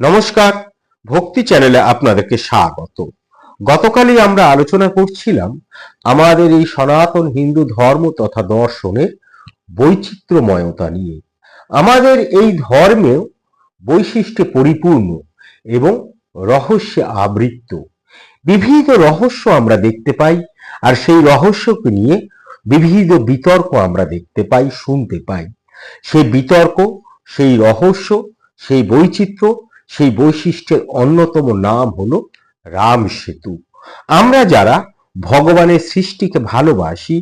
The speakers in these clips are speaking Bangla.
নমস্কার, ভক্তি চ্যানেলে আপনাদেরকে স্বাগত। গতকালই আমরা আলোচনা করছিলাম আমাদের এই সনাতন হিন্দু ধর্ম তথা দর্শনের বৈচিত্র্যময়তা নিয়ে। আমাদের এই ধর্মেও বৈশিষ্ট্যে পরিপূর্ণ এবং রহস্যে আবৃত্ত। বিবিধ রহস্য আমরা দেখতে পাই আর সেই রহস্যকে নিয়ে বিবিধ বিতর্ক আমরা দেখতে পাই, শুনতে পাই। সেই বিতর্ক, সেই রহস্য, সেই বৈচিত্র্য সেই বৈশিষ্ট্যের অন্যতম নাম হল রাম সেতু। আমরা যারা ভগবানের সৃষ্টিকে ভালোবাসি,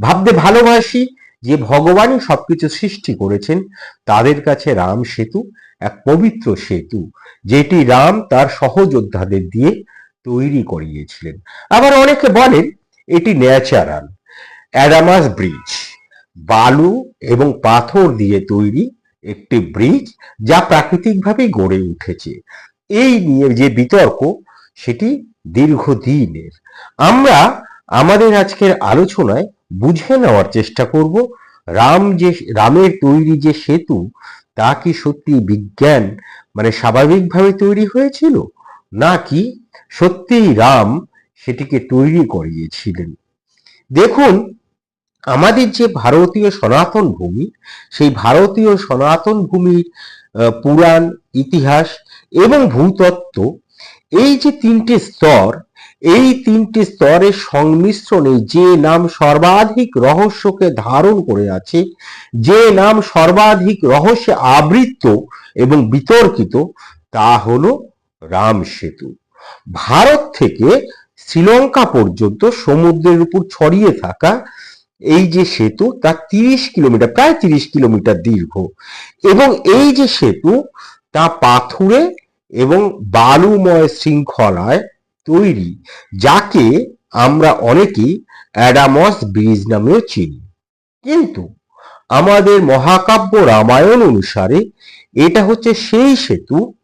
ভাবতে ভালোবাসি যে ভগবানই সবকিছু সৃষ্টি করেছেন, তাদের কাছে রাম সেতু এক পবিত্র সেতু, যেটি রাম তার সহযোদ্ধাদের দিয়ে তৈরি করিয়েছিলেন। আবার অনেকে বলেন এটি ন্যাচারাল, অ্যাডামাস ব্রিজ, বালু এবং পাথর দিয়ে তৈরি একটি ব্রিজ যা প্রাকৃতিকভাবেই গড়ে উঠেছে। এই নিয়ে যে বিতর্ক, সেটি দীর্ঘদিনের। আমরা আমাদের আজকের আলোচনায় বুঝে নেওয়ার চেষ্টা করব, রাম যে, রামের তৈরি যে সেতু, তা কি সত্যি বিজ্ঞান মানে স্বাভাবিকভাবে তৈরি হয়েছিল? নাকি সত্যিই রাম সেটিকে তৈরি করিয়েছিলেন? দেখুন আমাদের যে ভারতীয় সনাতন ভূমি, সেই ভারতীয় সনাতন ভূমির পুরাণ, ইতিহাস এবং ভূতত্ত্ব, এই যে তিনটে স্তর, এই তিনটে স্তরের সংমিশ্রণে যে নাম সর্বাধিক রহস্যকে ধারণ করে আছে, যে নাম সর্বাধিক রহস্যে আবৃত এবং বিতর্কিত, তা হল রাম সেতু। ভারত থেকে শ্রীলঙ্কা পর্যন্ত সমুদ্রের উপর ছড়িয়ে থাকা এই যে সেতু তা তিরিশ কিলোমিটার, প্রায় তিরিশ কিলোমিটার দীর্ঘ। এবং এই যে সেতু, তা পাথুরে এবং বালুময় শৃঙ্খলায় তৈরি, যাকে আমরা অনেকেই অ্যাডামস ব্রিজ নামেও চিনি। কিন্তু আমাদের মহাকাব্য রামায়ণ অনুসারে এটা হচ্ছে সেই সেতু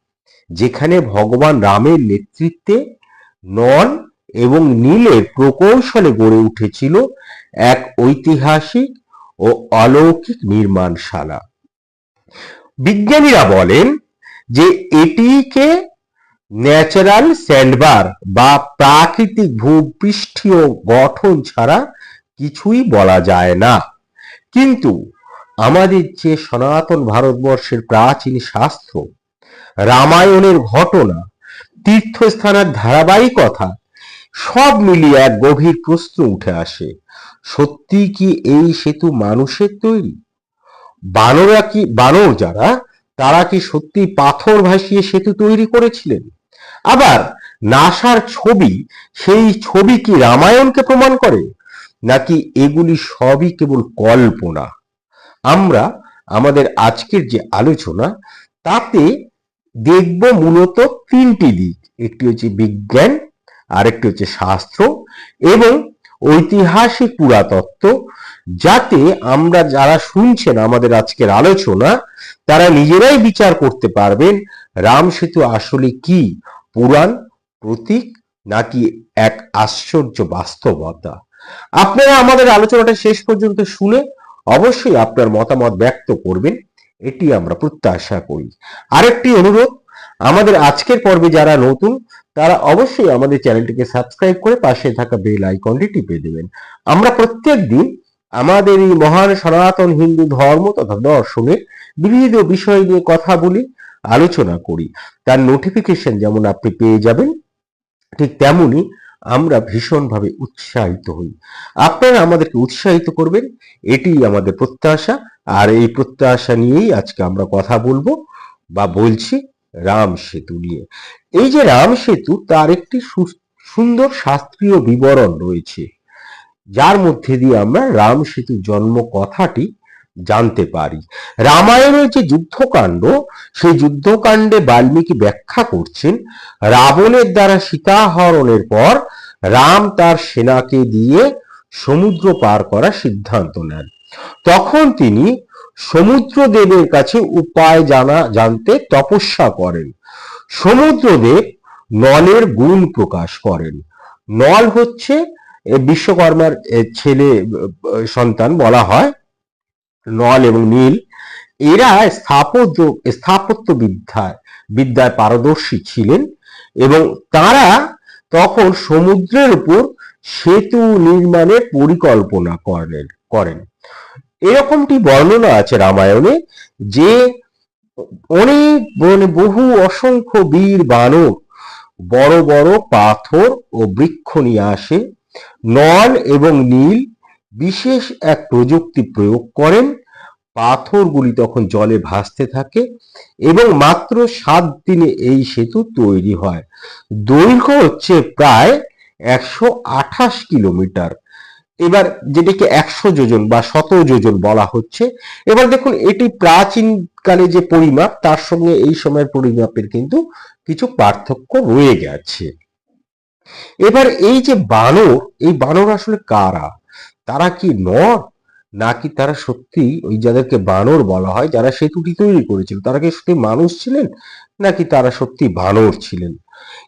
যেখানে ভগবান রামের নেতৃত্বে নন এবং নীলের প্রকৌশলে গড়ে উঠেছিল এক ঐতিহাসিক ও অলৌকিক নির্মাণশালা। বিজ্ঞানীরা বলেন যে এটিকে ন্যাচারাল স্যান্ডবার বা প্রাকৃতিক ভূপৃষ্ঠীয় গঠন ছাড়া কিছুই বলা যায় না। কিন্তু আমাদের যে সনাতন ভারতবর্ষের প্রাচীন শাস্ত্র, রামায়ণের ঘটনা, তীর্থস্থানের ধারাবাহিকতা সব মিলিয়ে এক গভীর প্রশ্ন উঠে আসে, সত্যি কি এই সেতু মানুষের তৈরি? বানরা কি, বানর যারা, তারা কি সত্যি পাথর ভাসিয়ে সেতু তৈরি করেছিলেন? আবার নাসার ছবি, সেই ছবি কি রামায়ণকে প্রমাণ করে? নাকি এগুলি সবই কেবল কল্পনা? আমরা আমাদের আজকের যে আলোচনা, তাতে দেখব মূলত তিনটি দিক, একটি হচ্ছে বিজ্ঞান আরেকটি হচ্ছে শাস্ত্র এবং ঐতিহাসিক পুরাতত্ত্ব, যাতে আমরা যারা শুনছেন আমাদের আজকের আলোচনা, তারা নিজেরাই বিচার করতে পারবেন রাম সেতু আসলে কি? পুরাণ, প্রতীক, নাকি এক আশ্চর্য বাস্তবতা? আপনারা আমাদের আলোচনাটা শেষ পর্যন্ত শুনে অবশ্যই আপনার মতামত ব্যক্ত করবেন, এটি আমরা প্রত্যাশা করি। আরেকটি অনুরোধ, আমাদের আজকের পর্বে যারা নতুন তারা অবশ্যই আমাদের চ্যানেলটিকে সাবস্ক্রাইব করে পাশে থাকা বেল আইকনটি টিপে দেবেন। আমরা প্রত্যেক দিন আমাদের এই মহান সনাতন হিন্দু ধর্ম তথা দর্শনের বিবিধ বিষয় নিয়ে কথা বলি, আলোচনা করি। তার নোটিফিকেশন যেমন আপনি পেয়ে যাবেন, ঠিক তেমনি আমরা ভীষণভাবে উৎসাহিত হই। আপনারা আমাদেরকে উৎসাহিত করবেন, এটি আমাদের প্রত্যাশা। আর এই প্রত্যাশা নিয়েই আজকে আমরা কথা বলব বা বলছি। রাম সেতু নিয়ে। এই যে রাম সেতু, তার একটি সুন্দর শাস্ত্রীয় বিবরণ রয়েছে। যার মধ্যে দিয়ে আমরা রাম সেতু জন্ম কথাটি জানতে পারি। রামায়ণের যে যুদ্ধকাণ্ড, সেই যুদ্ধকাণ্ডে বাল্মীকি ব্যাখ্যা করছেন, রাবণের দ্বারা সীতাহরণের পর রাম তার সেনাকে দিয়ে সমুদ্র পার করার সিদ্ধান্ত নেন। তখন তিনি সমুদ্রদেবের কাছে উপায় জানা, জানতে তপস্যা করেন। সমুদ্রদেব নলের গুণ প্রকাশ করেন। নল হচ্ছে বিশ্বকর্মার ছেলে সন্তান বলা হয়, নল এবং নীল। এরা স্থাপত্য স্থাপত্য বিদ্যায় বিদ্যায় পারদর্শী ছিলেন এবং তারা তখন সমুদ্রের উপর সেতু নির্মাণের পরিকল্পনা করেন করেন। এরকমটি বর্ণনা আছে রামায়ণে যে অনেক মানে বহু অসংখ্য বীর বানর, বড় বড় পাথর ও বৃক্ষ নিয়ে আসে, নল এবং নীল বিশেষ এক প্রযুক্তি প্রয়োগ করেন, পাথরগুলি তখন জলে ভাসতে থাকে এবং মাত্র সাত দিনে এই সেতু তৈরি হয়। দৈর্ঘ্য হচ্ছে প্রায় একশো আঠাশ কিলোমিটার। এবার যেটাকে একশো যোজন বা শত যোজন বলা হচ্ছে, এবার দেখুন এটি প্রাচীন কালে যে পরিমাপ, তার সঙ্গে এই সময়ের পরিমাপের কিন্তু কিছু পার্থক্য রয়ে গেছে। এবার এই যে বানর, এই বানর আসলে কারা? তারা কি নর? নাকি তারা সত্যি ওই যাদেরকে বানর বলা হয়, যারা সেতুটি তৈরি করেছিল, তারা কি সত্যি মানুষ ছিলেন? নাকি তারা সত্যি বানর ছিলেন?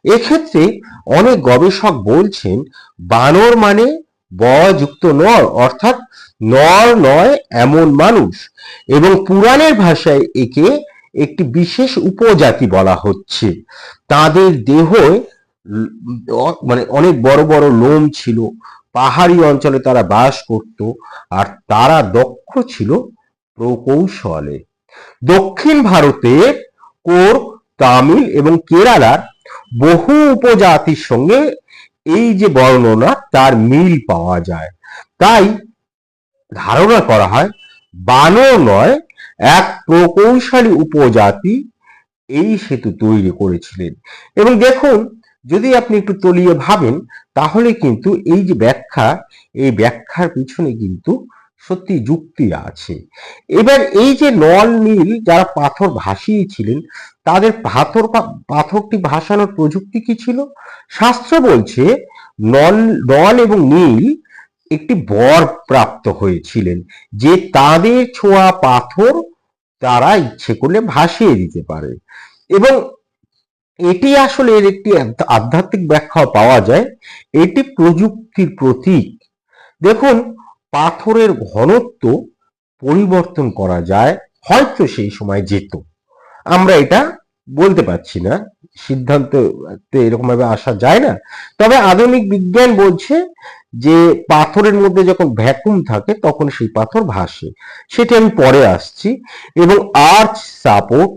এক্ষেত্রে অনেক গবেষক বলছেন, বানর মানে বযুক্ত নর, অর্থাৎ নর নয়, এমন মানুষ। এবং পুরাণের ভাষায় একে একটি বিশেষ উপজাতি বলা হচ্ছে। তাদের দেহ মানে অনেক বড় বড় লোম ছিল, পাহাড়ি অঞ্চলে তারা বাস করত, আর তারা দক্ষ ছিল প্রকৌশলে। দক্ষিণ ভারতের কোর, তামিল এবং কেরালার বহু উপজাতির সঙ্গে এই যে বর্ণনা, তার মিল পাওয়া যায়। তাই ধারণা করা হয় বানর নয়, এক প্রকৌশলী উপজাতি এই সেতু তৈরি করেছিলেন। এবং দেখুন, যদি আপনি একটু তলিয়ে ভাবেন, তাহলে কিন্তু এই যে ব্যাখ্যা, এই ব্যাখ্যার পিছনে কিন্তু সত্যি যুক্তি আছে। এবার এই যে নল নীল যারা পাথর ভাসিয়েছিলেন, তাদের পাথর পাথরটি ভাসানোর প্রযুক্তি কি ছিল? শাস্ত্র বলছে নল নল এবং নীল একটি বর প্রাপ্ত হয়েছিলেন, যে তাদের ছোঁয়া পাথর তারা ইচ্ছে করলে ভাসিয়ে দিতে পারে। এবং এটি আসলে এর একটি আধ্যাত্মিক ব্যাখ্যা পাওয়া যায়। এটি প্রযুক্তির প্রতীক। দেখুন পাথরের ঘনত্ব পরিবর্তন করা যায়, হয়তো সেই সময় যেত। আমরা এটা বলতে পারছি না, সিদ্ধান্ত এরকম ভাবে আসা যায় না। তবে আধুনিক বিজ্ঞান বলছে যে পাথরের মধ্যে যখন ভ্যাকুম থাকে, তখন সেই পাথর ভাসে। সেটি আমি পরে আসছি। এবং আর্চ সাপোর্ট,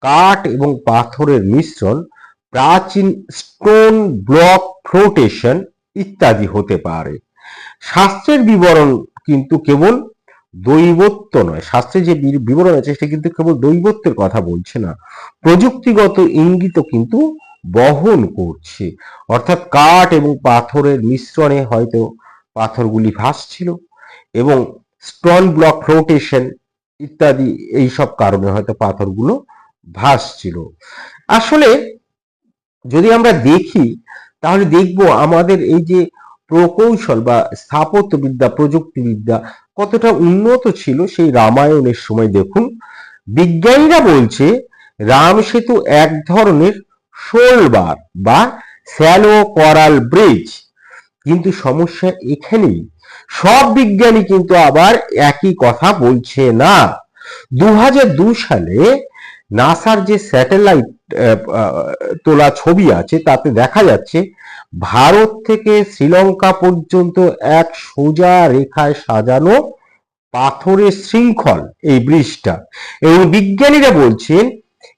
কাঠ এবং পাথরের মিশ্রণ, প্রাচীন স্টোন ব্লক ফ্লোটেশন ইত্যাদি হতে পারে। শাস্ত্রের বিবরণ কিন্তু কেবল দৈবত্ব নয়। শাস্ত্রে যে বিবরণ আছে, সেটা কিন্তু কেবল দৈবত্বের কথা বলছে না। প্রযুক্তিগত ইঙ্গিত কিন্তু বহন করছে। অর্থাৎ কাঠ এবং পাথরের মিশ্রণে হয়তো পাথরগুলি ভাসছিল এবং স্টোন ব্লক রোটেশন ইত্যাদি এই সব কারণে হয়তো পাথরগুলো ভাসছিল। আসলে যদি আমরা দেখি, তাহলে দেখব আমাদের এই যে প্রকৌশল বা স্থাপত্যবিদ্যা, প্রযুক্তিবিদ্যা কতটা উন্নত ছিল সেই রামায়ণের সময় দেখুন। বিজ্ঞানীরা বলছে, রাম সেতু এক ধরনের শোলবার বা স্যালো করাল ব্রিজ। কিন্তু সমস্যা এখানেই। সব বিজ্ঞানী কিন্তু আবার একই কথা বলছে না। দু সালে নাসার যে স্যাটেলাইট তোলা ছবি আছে, তাতে দেখা যাচ্ছে ভারত থেকে শ্রীলঙ্কা পর্যন্ত এক সোজা রেখায় সাজানো পাথরের শৃঙ্খল এই ব্রিজটা। এবং বিজ্ঞানীরা বলছেন,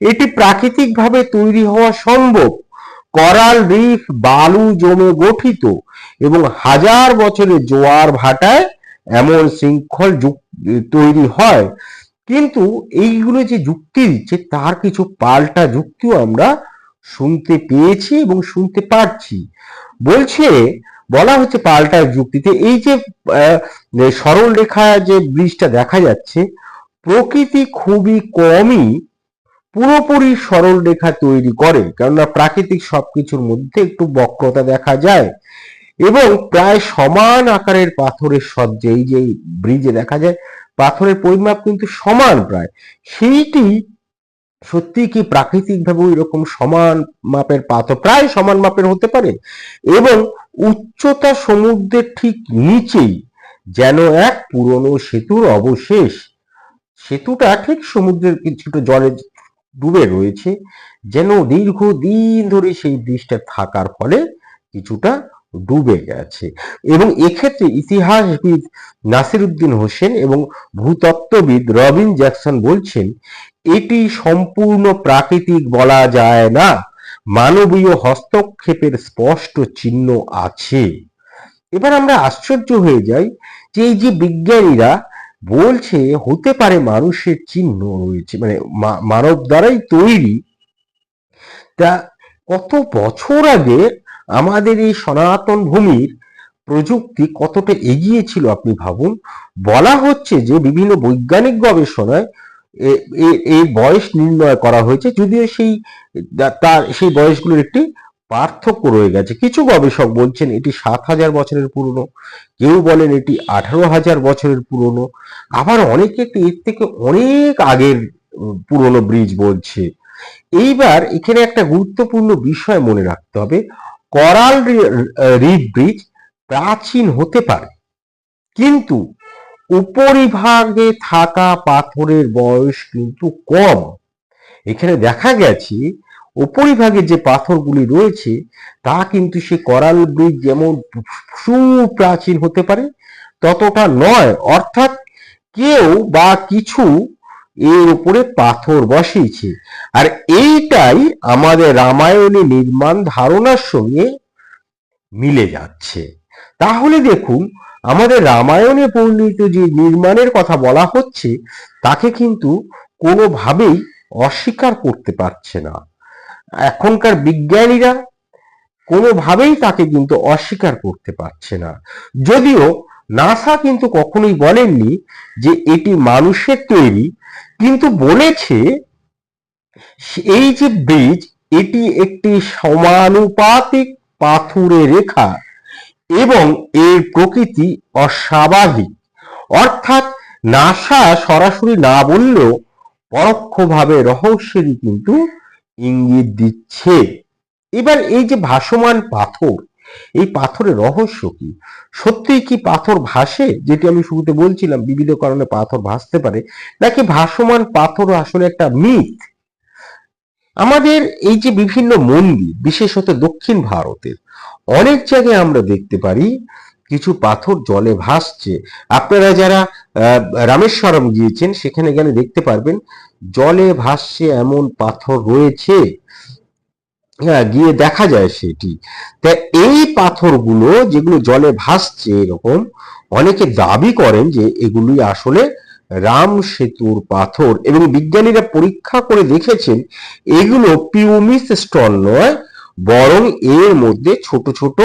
এটি প্রাকৃতিকভাবে তৈরি হওয়া সম্ভব। করাল রিফ বালু জমে গঠিত এবং হাজার বছরের জোয়ার ভাটায় এমন শৃঙ্খল তৈরি হয়। কিন্তু এইগুলো যে যুক্তি দিচ্ছে, তার কিছু পাল্টা যুক্তিও আমরা শুনতে পেয়েছি এবং শুনতে পারছি। বলছে, বলা হচ্ছে পাল্টা যুক্তিতে, এই যে সরল রেখা যে ব্রিজটা দেখা যাচ্ছে, প্রকৃতি খুবই কমই পুরোপুরি সরল রেখা তৈরি করে, কেননা প্রাকৃতিক সবকিছুর মধ্যে একটু বক্রতা দেখা যায় এবং প্রায় সমান আকারের পাথরের সজ্জে এই যে ব্রিজে দেখা যায় পাথরের পরিমাপ কিন্তু সমান প্রায়। সেইটি সত্যি কি প্রাকৃতিকভাবে ওই রকম সমান মাপের পাথর? প্রায় সমান মাপের হতে পারে। এবং উচ্চতা সমুদ্রের ঠিক নিচেই যেন এক পুরনো সেতুর অবশেষ। সেতুটা ঠিক সমুদ্রের কিছুটা জলে ডুবে রয়েছে। যেন দীর্ঘদিন ধরে সেই ব্রিজটা থাকার ফলে কিছুটা ডুবে গেছে। এবং এক্ষেত্রে ইতিহাসবিদ নাসিরুদ্দিন হোসেন এবং ভূতত্ত্ববিদ রবিন জ্যাকসন বলছেন, এটি সম্পূর্ণ প্রাকৃতিক বলা যায় না। মানবীয় হস্তক্ষেপের স্পষ্ট চিহ্ন আছে। এবার আমরা আশ্চর্য হয়ে যাই যে এই যে বিজ্ঞানীরা বলছে, হতে পারে মানুষের চিহ্ন রয়েছে। মানে মানব দ্বারাই তৈরি। তা কত বছর আগে আমাদের এই সনাতন ভূমির প্রযুক্তি কতটা এগিয়ে ছিল আপনি ভাবুন? বলা হচ্ছে যে বিভিন্ন বৈজ্ঞানিক গবেষণায় এই বয়স নির্ণয় করা হয়েছে, যদিও সেই তার সেই বয়সগুলোর একটি পার্থক্য রয়ে গেছে। কিছু গবেষক বলছেন এটি সাত হাজার বছরের পুরনো, কেউ বলেন এটি আঠারো হাজার বছরের পুরনো, আবার অনেকে তো এর থেকে অনেক আগের পুরনো ব্রিজ বলছে। এইবার এখানে একটা গুরুত্বপূর্ণ বিষয় মনে রাখতে হবে করাল রিফ ব্রিজ প্রাচীন হতে পারে। কিন্তু উপরিভাগে থাকা পাথরের বয়স কিন্তু কম। এখানে দেখা গেছে, উপরিভাগে যে পাথরগুলি রয়েছে, তা কিন্তু সে করাল ব্রিজ যেমন সুপ্রাচীন হতে পারে, ততটা নয়। অর্থাৎ কেউ বা কিছু এর উপরে পাথর বসিয়েছে। আর এইটাই আমাদের রামায়ণে নির্মাণ ধারণার সঙ্গে মিলে যাচ্ছে। তাহলে দেখুন, আমাদের রামায়ণে বর্ণিত যে নির্মাণের কথা বলা হচ্ছে, তাকে কিন্তু কোনোভাবেই অস্বীকার করতে পারছে না। এখনকার বিজ্ঞানীরা কোনোভাবেই তাকে কিন্তু অস্বীকার করতে পারছে না। যদিও নাসা কিন্তু কখনোই বলেননি যে এটি মানুষের তৈরি, কিন্তু বলেছে এই যে ব্রিজ, এটি একটি সমানুপাতিক পাথুরে রেখা এবং এর প্রকৃতি অস্বাভাবিক। অর্থাৎ নাসা সরাসরি না বললেও পরোক্ষভাবে রহস্যেরই কিন্তু ইঙ্গিত দিচ্ছে। এবার এই যে ভাসমান পাথর এই পাথরের রহস্য কি? সত্যিই কি পাথর ভাসে? যেটি আমি শুরুতে বলছিলাম, বিবিধ কারণে পাথর ভাসতে পারে, নাকি ভাসমান পাথর আসলে একটা মিথ? আমাদের এই যে বিভিন্ন মন্দির, বিশেষত দক্ষিণ ভারতের, অনেক জায়গায় আমরা দেখতে পারি কিছু পাথর জলে ভাসছে। আপনারা যারা রামেশ্বরম গিয়েছেন, সেখানে গেলে দেখতে পারবেন, জলে ভাসছে এমন পাথর রয়েছে। গিয়ে দেখা যায় সেটি। তা এই পাথরগুলো যেগুলো জলে ভাসছে এরকম, অনেকে দাবি করেন যে এগুলি আসলে রাম সেতুর পাথর এবং বিজ্ঞানীরা পরীক্ষা করে দেখেছেন এগুলো পিউমিস স্টোন নয়, বরং এর মধ্যে ছোট ছোট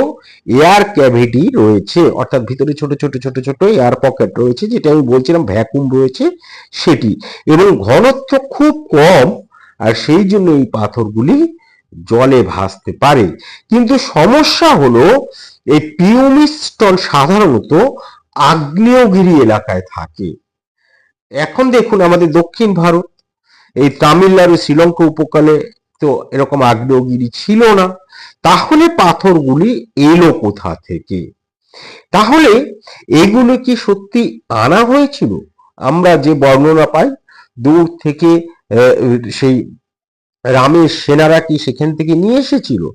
এয়ার ক্যাভিটি রয়েছে। অর্থাৎ ভিতরে ছোট ছোট ছোট ছোট এয়ার পকেট রয়েছে, যেটা আমি বলছিলাম ভ্যাকুম রয়েছে সেটি। এবং ঘনত্ব খুব কম, আর সেই জন্য এই পাথরগুলি জলে ভাসতে পারে। কিন্তু সমস্যা হলো, এই পিউমিস স্টোন সাধারণত আগ্নেয়গিরি এলাকায় থাকে। এখন দেখুন আমাদের দক্ষিণ ভারত, এই তামিলনাড়ু, শ্রীলঙ্কা উপকূলে তো এরকম আগ্নেয়গিরি ছিল না। তাহলে পাথরগুলি এলো কোথা থেকে? তাহলে এগুলো কি সত্যি আনা হয়েছিল? আমরা যে বর্ণনা পাই, দূর থেকে সেই রামের সেনারা কি সেখান থেকে নিয়ে এসেছিল?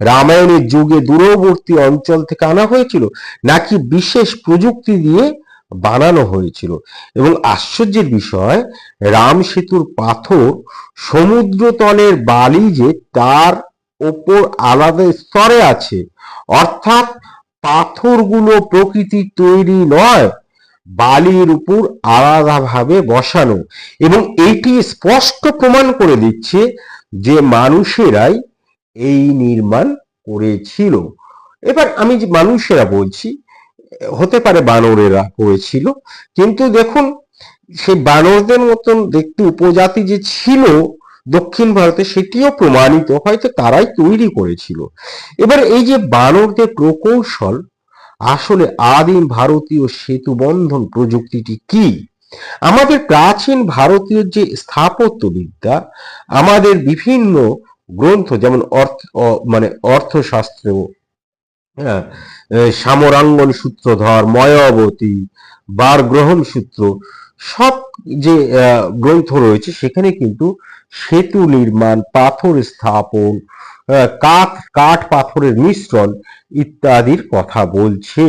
রামায়ণের যুগে দূরবর্তী অঞ্চল থেকে আনা হয়েছিল? নাকি বিশেষ প্রযুক্তি দিয়ে বানানো হয়েছিল? এবং আশ্চর্যের বিষয়, রাম সেতুর পাথর সমুদ্রতলের বালি যে তার ওপর আলাদা স্তরে আছে, অর্থাৎ পাথরগুলো প্রকৃতির তৈরি নয় বালির উপর আলাদাভাবে বসানো। এবং এটি স্পষ্ট প্রমাণ করে দিচ্ছে যে মানুষেরাই এই নির্মাণ করেছিল। এবার আমি যে মানুষেরা বলছি, হতে পারে বানরেরা করেছিল, কিন্তু দেখুন, সেই বানরদের মতন দেখতে উপজাতি যে ছিল দক্ষিণ ভারতে, সেটিও প্রমাণিত, হয়তো তারাই তৈরি করেছিল। এবার এই যে বানরদের প্রকৌশল আসলে আদিম ভারতীয় সেতু বন্ধন প্রযুক্তিটি কি? আমাদের প্রাচীন ভারতীয় যে স্থাপত্যবিদ্যা আমাদের বিভিন্ন গ্রন্থ যেমন অর্থ মানে অর্থশাস্ত্র হ্যাঁ, সামরাঙ্গন সূত্রধর ময়াবতী বার গ্রহণ সূত্র সব যে গ্রন্থ রয়েছে সেখানে কিন্তু সেতু নির্মাণ পাথর স্থাপন আহ, কাঠ পাথরের মিশ্রণ ইত্যাদির কথা বলছে।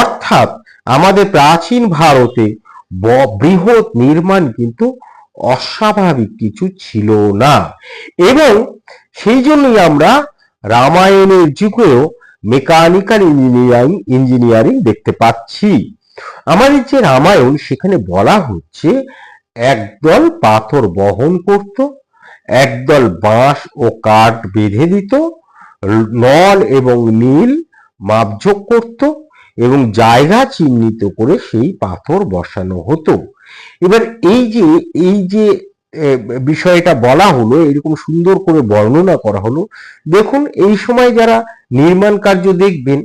অর্থাৎ আমাদের প্রাচীন ভারতে বৃহৎ নির্মাণ কিন্তু অস্বাভাবিক কিছু ছিল না। এবং সেই জন্যই আমরা রামায়ণের যুগেও মেকানিক্যাল ইঞ্জিনিয়ারিং ইঞ্জিনিয়ারিং দেখতে পাচ্ছি। আমাদের যে রামায়ণ সেখানে বলা হচ্ছে একদল পাথর বহন করত একদল বাঁশ ও কাঠ বেঁধে দিত, নল এবং নীল মাপঝোক করত এবং জায়গা চিহ্নিত করে সেই পাথর বসানো হতো। এবার এই যে এই যে বিষয়টা বলা হলো, এরকম সুন্দর করে বর্ণনা করা হলো, দেখুন এই সময় যারা নির্মাণ কার্য দেখবেন,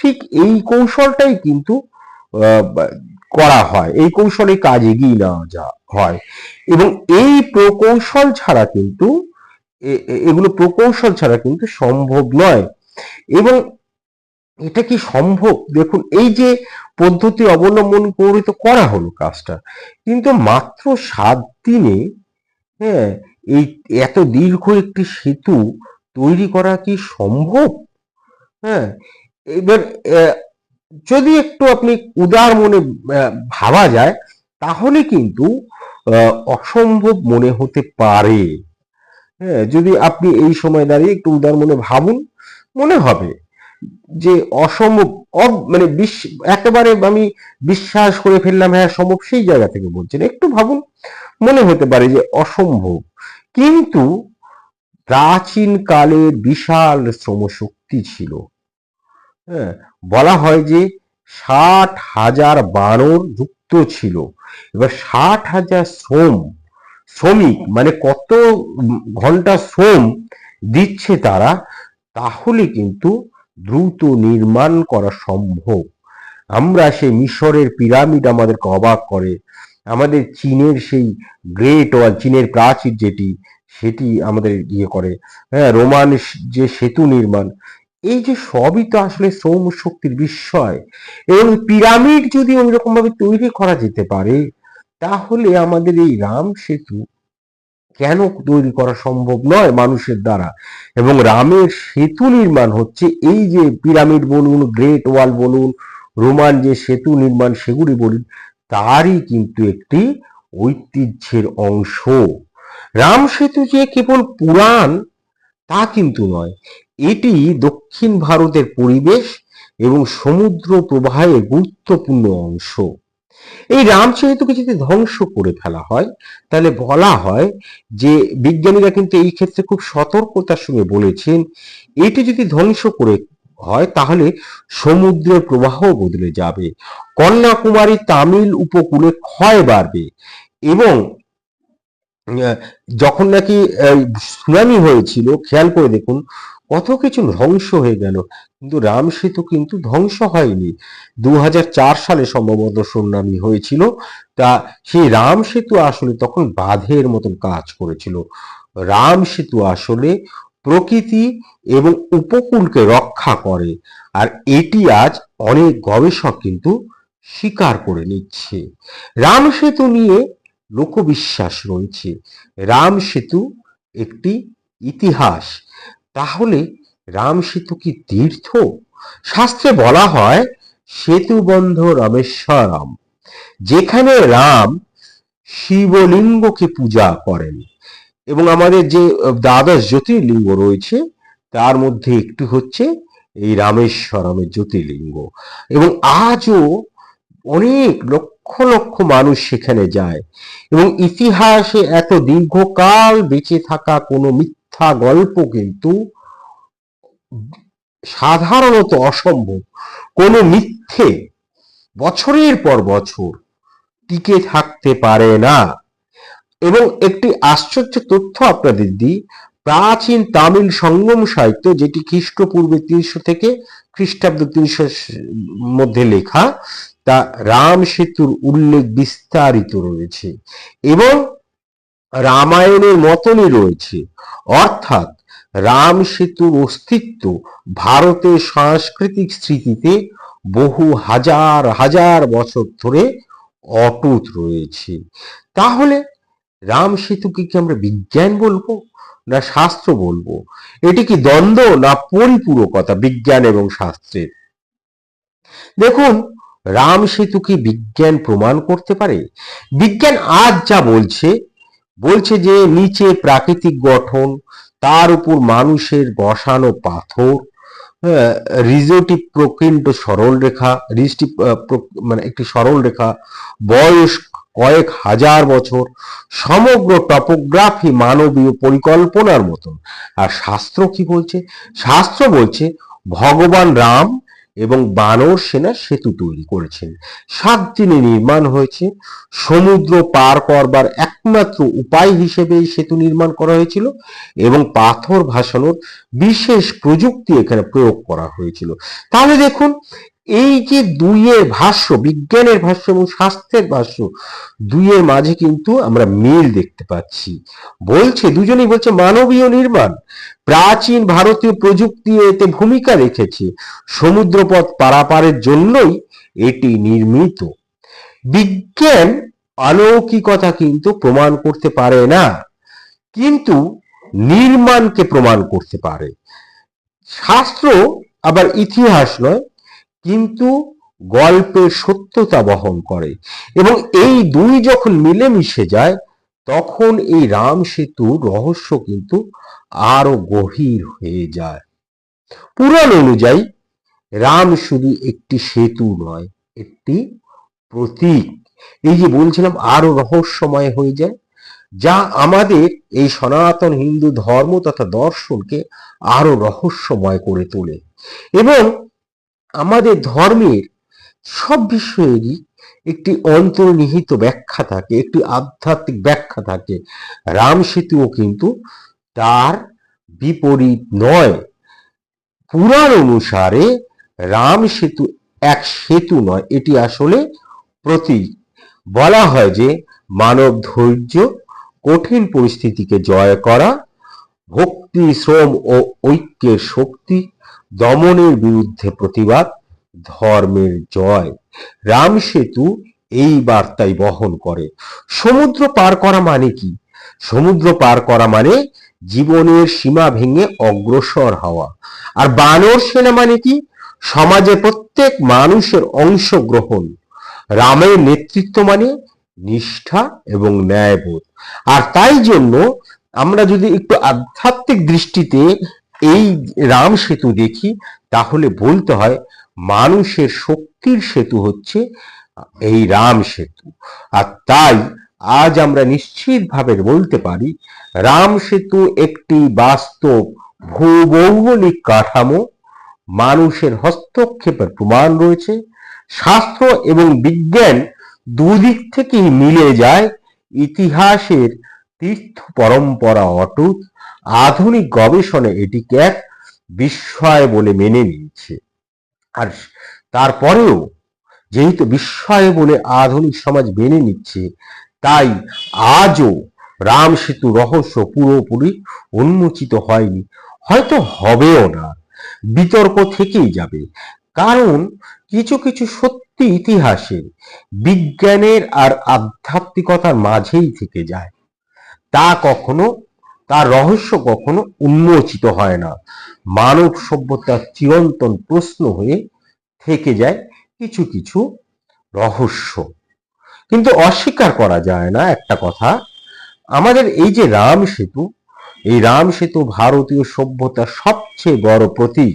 ঠিক এই কৌশলটাই কিন্তু করা হয়। এই কৌশলে কাজ এগিয়ে নেওয়া যা হয়। এবং এই প্রকৌশল ছাড়া কিন্তু এগুলো প্রকৌশল ছাড়া কিন্তু সম্ভব নয়। এবং এটা কি সম্ভব? দেখুন, এই যে পদ্ধতি অবলম্বন করে তো করা হলো কাজটা, কিন্তু মাত্র সাত দিনে হ্যাঁ এই এত দীর্ঘ একটি সেতু তৈরি করা কি সম্ভব? হ্যাঁ এবার যদি একটু আপনি উদার মনে ভাবা যায়, তাহলে কিন্তু অসম্ভব মনে হতে পারে। হ্যাঁ যদি আপনি এই সময় দাঁড়িয়ে একটু উদার মনে ভাবুন, মনে হবে যে অসম্ভব মানে একেবারে আমি বিশ্বাস করে ফেললাম হ্যাঁ সম্ভব সেই জায়গা থেকে বলছেন। একটু ভাবুন, মনে হতে পারে যে অসম্ভব। কিন্তু প্রাচীন কালের বিশাল শ্রমশক্তি ছিল। হ্যাঁ বলা হয় যে ষাট হাজার বানর যুক্ত ছিল। এবার ষাট হাজার শ্রম, শ্রমিক মানে কত ঘণ্টা শ্রম দিচ্ছে তারা, তাহলে কিন্তু দ্রুত নির্মাণ করা সম্ভব। আমরা সেই মিশরের পিরামিড আমাদেরকে অবাক করে। আমাদের চীনের সেই গ্রেট ওয়াল, চীনের প্রাচীর যেটি, সেটি আমাদের ইয়ে করে। হ্যাঁ রোমান যে সেতু নির্মাণ এই যে সবই তো আসলে শ্রম শক্তির বিস্ময় এবং পিরামিড যদি ওই রকম ভাবে তৈরি করা যেতে পারে, তাহলে আমাদের এই রাম সেতু কেন তৈরি করা সম্ভব নয় মানুষের দ্বারা? এবং রামের সেতু নির্মাণ হচ্ছে, এই যে পিরামিড বলুন, গ্রেট ওয়াল বলুন, রোমান যে সেতু নির্মাণ সেগুলি বলুন, তারই কিন্তু একটি ঐতিহ্যের অংশ। রাম সেতু যে কেবল পুরাণ, তা কিন্তু নয়। এটি দক্ষিণ ভারতের পরিবেশ এবং সমুদ্র প্রবাহের গুরুত্বপূর্ণ অংশ। এই রাম সেতুকে যদি ধ্বংস করে ফেলা হয়, তাহলে বলা হয় যে বিজ্ঞানীরা কিন্তু এই ক্ষেত্রে খুব সতর্কতার সঙ্গে বলেছেন, এটি যদি ধ্বংস করে হয়, তাহলে সমুদ্রের প্রবাহ বদলে যাবে, কন্যাকুমারী তামিল উপকূলে ক্ষয় বাড়বে এবং যখন নাকি সুনামি হয়েছিল, খেয়াল করে দেখুন কত কিছু ধ্বংস হয়ে গেল। কিন্তু রাম সেতু কিন্তু ধ্বংস হয়নি। দু হাজার চার সালে সম্ভবত সুনামি হয়েছিল। তা সেই রাম সেতু আসলে তখন বাঁধের মতন কাজ করেছিল। রাম সেতু আসলে প্রকৃতি এবং উপকূলকে রক্ষা করে। আর এটি আজ অনেক গবেষক কিন্তু স্বীকার করে নিচ্ছে। রাম সেতু নিয়ে লোকবিশ্বাস রয়েছে। রাম সেতু একটি ইতিহাস। তাহলে রাম সেতু কি তীর্থ? শাস্ত্রে বলা হয় সেতুবন্ধ রামেশ্বরম। যেখানে রাম শিবলিঙ্গকে পূজা করেন। এবং আমাদের যে দ্বাদশ জ্যোতির্লিঙ্গ রয়েছে, তার মধ্যে একটি হচ্ছে এই রামেশ্বরমের জ্যোতির্লিঙ্গ। এবং আজও অনেক লক্ষ লক্ষ মানুষ সেখানে যায়। এবং ইতিহাসে এত দীর্ঘকাল বেঁচে থাকা কোনো মিথ্যা গল্প কিন্তু সাধারণত অসম্ভব। কোনো মিথ্যে বছরের পর বছর টিকে থাকতে পারে না। এবং একটি আশ্চর্য তথ্য আপনাদের দিই, প্রাচীন তামিল সঙ্গম সাহিত্য, যেটি খ্রিস্টপূর্বে তিনশো থেকে খ্রিস্টাব্দ তিনশো মধ্যে লেখা, তা রাম সেতুর উল্লেখ বিস্তারিত রয়েছে। এবং রামায়ণের মতনই রয়েছে। অর্থাৎ রাম সেতুর অস্তিত্ব ভারতের সাংস্কৃতিক স্মৃতিতে বহু হাজার হাজার বছর ধরে অটুট রয়েছে। তাহলে রাম সেতুকে কি আমরা বিজ্ঞান বলব না শাস্ত্র বলব? এটি কি দ্বন্দ্ব না পরিপূরকতা বিজ্ঞান এবং শাস্ত্রের? দেখুন, রাম সেতু কি বিজ্ঞান প্রমাণ করতে পারে? বিজ্ঞান আজ যা বলছে বলছে যে নিচে প্রাকৃতিক গঠন, তার উপর মানুষের বসানো পাথর রিজোটিভ প্রকৃষ্ট সরল রেখা রিজটিভ মানে একটি সরল রেখা, বয়স কয়েক হাজার বছর, সমগ্র টপোগ্রাফি মানবীয় পরিকল্পনার মতন। আর শাস্ত্র কি বলছে? শাস্ত্র বলছে, ভগবান রাম এবং বানর সেনা সেতু তৈরি করেছেন সাত দিনে নির্মাণ হয়েছে। সমুদ্র পার করবার একমাত্র উপায় হিসেবে এই সেতু নির্মাণ করা হয়েছিল এবং পাথর ভাসানোর বিশেষ প্রযুক্তি এখানে প্রয়োগ করা হয়েছিল। তাহলে দেখুন এই যে দুইয়ের ভাষ্য, বিজ্ঞানের ভাষ্য এবং স্বাস্থ্যের ভাষ্য, দুইয়ের মাঝে কিন্তু আমরা মিল দেখতে পাচ্ছি। বলছে, দুজনেই বলছে, মানবীয় নির্মাণ। প্রাচীন ভারতীয় প্রযুক্তি এতে ভূমিকা রেখেছে। সমুদ্রপথ পারাপারের জন্যই এটি নির্মিত। বিজ্ঞান অলৌকিকতা কিন্তু প্রমাণ করতে পারে না, কিন্তু নির্মাণকে প্রমাণ করতে পারে। শাস্ত্র আবার ইতিহাস নয় কিন্তু গল্পের সত্যতা বহন করে। এবং এই দুই যখন মিলেমিশে যায়, তখন এই রাম সেতুর রহস্য কিন্তু আরও গভীর হয়ে যায়। পুরাণ অনুযায়ী, রাম শুধু একটি সেতু নয়, একটি প্রতীক। এই যে বলছিলাম, আরও রহস্যময় হয়ে যায়, যা আমাদের এই সনাতন হিন্দু ধর্ম তথা দর্শনকে আরও রহস্যময় করে তোলে। এবং আমাদের ধর্মের সব বিষয়েরই একটি অন্তর্নিহিত ব্যাখ্যা থাকে, একটি আধ্যাত্মিক ব্যাখ্যা থাকে। রাম সেতুও কিন্তু তার বিপরীত নয়। পুরাণ অনুসারে রাম সেতু এক সেতু নয়, এটি আসলে প্রতীক। বলা হয় যে মানব ধৈর্য কঠিন পরিস্থিতিকে জয় করা, ভক্তি, শ্রম ও ঐক্যের শক্তি দমনের বিরুদ্ধে প্রতিবাদ, ধর্মের জয়। রাম সেতু এই বার্তাই বহন করে। সমুদ্র পার করা মানে কি? সমুদ্র পার করা মানে জীবনের সীমা ভেঙে অগ্রসর হওয়া। আর বানর সেনা মানে কি? সমাজে প্রত্যেক মানুষের অংশগ্রহণ। রামের নেতৃত্ব মানে নিষ্ঠা এবং ন্যায়বোধ। আর তাই জন্য আমরা যদি একটু আধ্যাত্মিক দৃষ্টিতে এই রাম সেতু দেখি, তাহলে বলতে হয় মানুষের শক্তির সেতু হচ্ছে এই রাম সেতু। আর তাই আজ আমরা নিশ্চিতভাবে বলতে পারি, রাম সেতু একটি বাস্তব ভূভৌগোলিক কাঠামো, মানুষের হস্তক্ষেপের প্রমাণ রয়েছে, শাস্ত্র এবং বিজ্ঞান দুদিক থেকেই মিলে যায়, ইতিহাসের তীর্থ পরম্পরা অটুট আধুনিক গবেষণা এটিকে এক বিস্ময় বলে মেনে নিয়েছে। আর তারপরেও যেহেতু বিস্ময় বলে আধুনিক সমাজ মেনে নিচ্ছে, তাই আজও রাম সেতু রহস্য পুরোপুরি উন্মোচিত হয়নি। হয়তো হবেও না। বিতর্ক থেকেই যাবে। কারণ কিছু কিছু সত্যি ইতিহাসের বিজ্ঞানের আর আধ্যাত্মিকতার মাঝেই থেকে যায়। তা কখনো তার রহস্য কখনো উন্মোচিত হয় না। মানব সভ্যতার চিরন্তন প্রশ্ন হয়ে থেকে যায় কিছু কিছু রহস্য। কিন্তু অস্বীকার করা যায় না একটা কথা। আমাদের এই যে রাম সেতু, এই রাম সেতু ভারতীয় সভ্যতার সবচেয়ে বড় প্রতীক,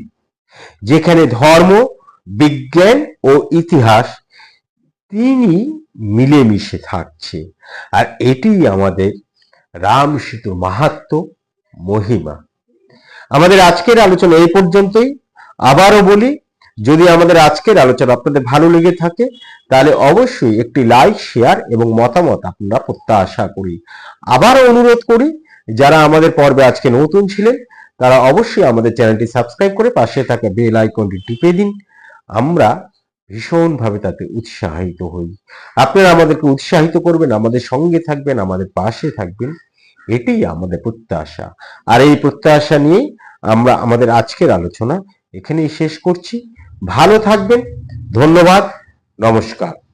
যেখানে ধর্ম, বিজ্ঞান ও ইতিহাস তিনি মিলেমিশে থাকছে। আর এটি আমাদের রাম সেতু মাহাত্ম, মহিমা। আমাদের আজকের আলোচনা এই পর্যন্তই। আবারও বলি, যদি আমাদের আজকের আলোচনা আপনাদের ভালো লেগে থাকে, তাহলে অবশ্যই একটি লাইক, শেয়ার এবং মতামত আপনারা প্রত্যাশা করি। আবারও অনুরোধ করি, যারা আমাদের পর্বে আজকে নতুন ছিলেন, তারা অবশ্যই আমাদের চ্যানেলটি সাবস্ক্রাইব করে পাশে থাকা বেল আইকনটি টিপে দিন। আমরা ভীষণভাবে তাতে উৎসাহিত হই। আপনারা আমাদেরকে উৎসাহিত করবেন, আমাদের সঙ্গে থাকবেন, আমাদের পাশে থাকবেন। এটাই আমাদের প্রত্যাশা। আর এই প্রত্যাশা নিয়ে আমরা আমাদের আজকের আলোচনা এখানেই শেষ করছি। ভালো থাকবেন। ধন্যবাদ। নমস্কার।